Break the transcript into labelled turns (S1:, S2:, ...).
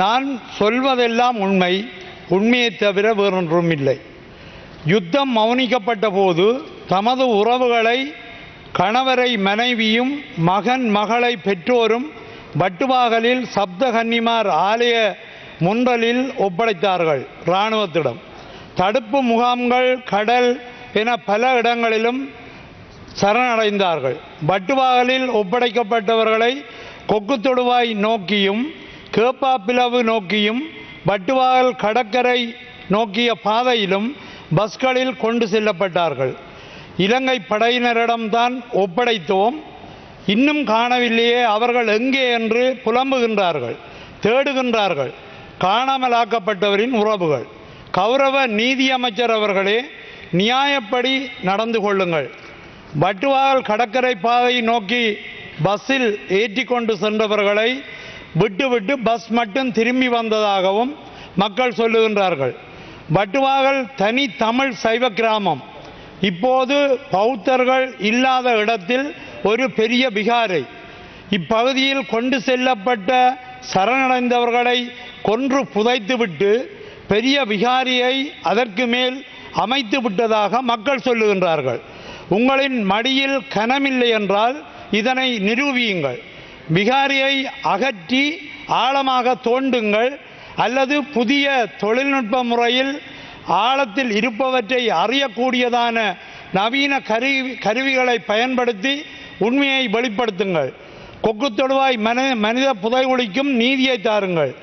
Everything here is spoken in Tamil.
S1: நான் சொல்வதெல்லாம் உண்மை உண்மையை தவிர வேறொன்றும் இல்லை. யுத்தம் மௌனிக்கப்பட்ட போது தமது உறவுகளை கணவரை மனைவியும் மகன் மகளை பெற்றோரும் வட்டுவாகலில் சப்தகன்னிமார் ஆலய முன்றலில் ஒப்படைத்தார்கள் இராணுவத்திடம். தடுப்பு முகாம்கள் கடல் என பல இடங்களிலும் சரணடைந்தார்கள். வட்டுவாகலில் ஒப்படைக்கப்பட்டவர்களை கொக்கு தொடுவாய் நோக்கியும் கேப்பாப்பிளவு நோக்கியும் பட்டுவாகல் கடற்கரை நோக்கிய பாதையிலும் பஸ்களில் கொண்டு செல்லப்பட்டார்கள். இலங்கை படையினரிடம்தான் ஒப்படைத்தோம். இன்னும் காணவில்லையே அவர்கள் எங்கே என்று புலம்புகின்றார்கள் தேடுகின்றார்கள். காணாமலாக்கப்பட்டவரின் உறவுகள். கௌரவ நீதியமைச்சர் அவர்களே நியாயப்படி நடந்து கொள்ளுங்கள். வட்டுவாகல் கடற்கரை பாதை நோக்கி பஸ்ஸில் ஏற்றி கொண்டு சென்றவர்களை விட்டுவிட்டு பஸ் மட்டும் திரும்பி வந்ததாகவும் மக்கள் சொல்லுகின்றார்கள். வட்டுவாகல் தனி தமிழ் சைவ கிராமம். இப்போது பௌத்தர்கள் இல்லாத இடத்தில் ஒரு பெரிய விகாரை இப்பகுதியில் கொண்டு செல்லப்பட்ட சரணடைந்தவர்களை கொன்று புதைத்துவிட்டு பெரிய விகாரியை அதற்கு மேல் அமைத்து விட்டதாக மக்கள் சொல்லுகின்றார்கள். உங்களின் மடியில் கனமில்லை என்றால் இதனை நிரூபியுங்கள். விகாரியை அகற்றி ஆழமாக தோண்டுங்கள் அல்லது புதிய தொழில்நுட்ப முறையில் ஆழத்தில் இருப்பவற்றை அறியக்கூடியதான நவீன கருவி கருவிகளை பயன்படுத்தி உண்மையை வெளிப்படுத்துங்கள். கொக்கு தொடுவாய் மன மனித புதைகுழிக்கும் நீதியை தாருங்கள்.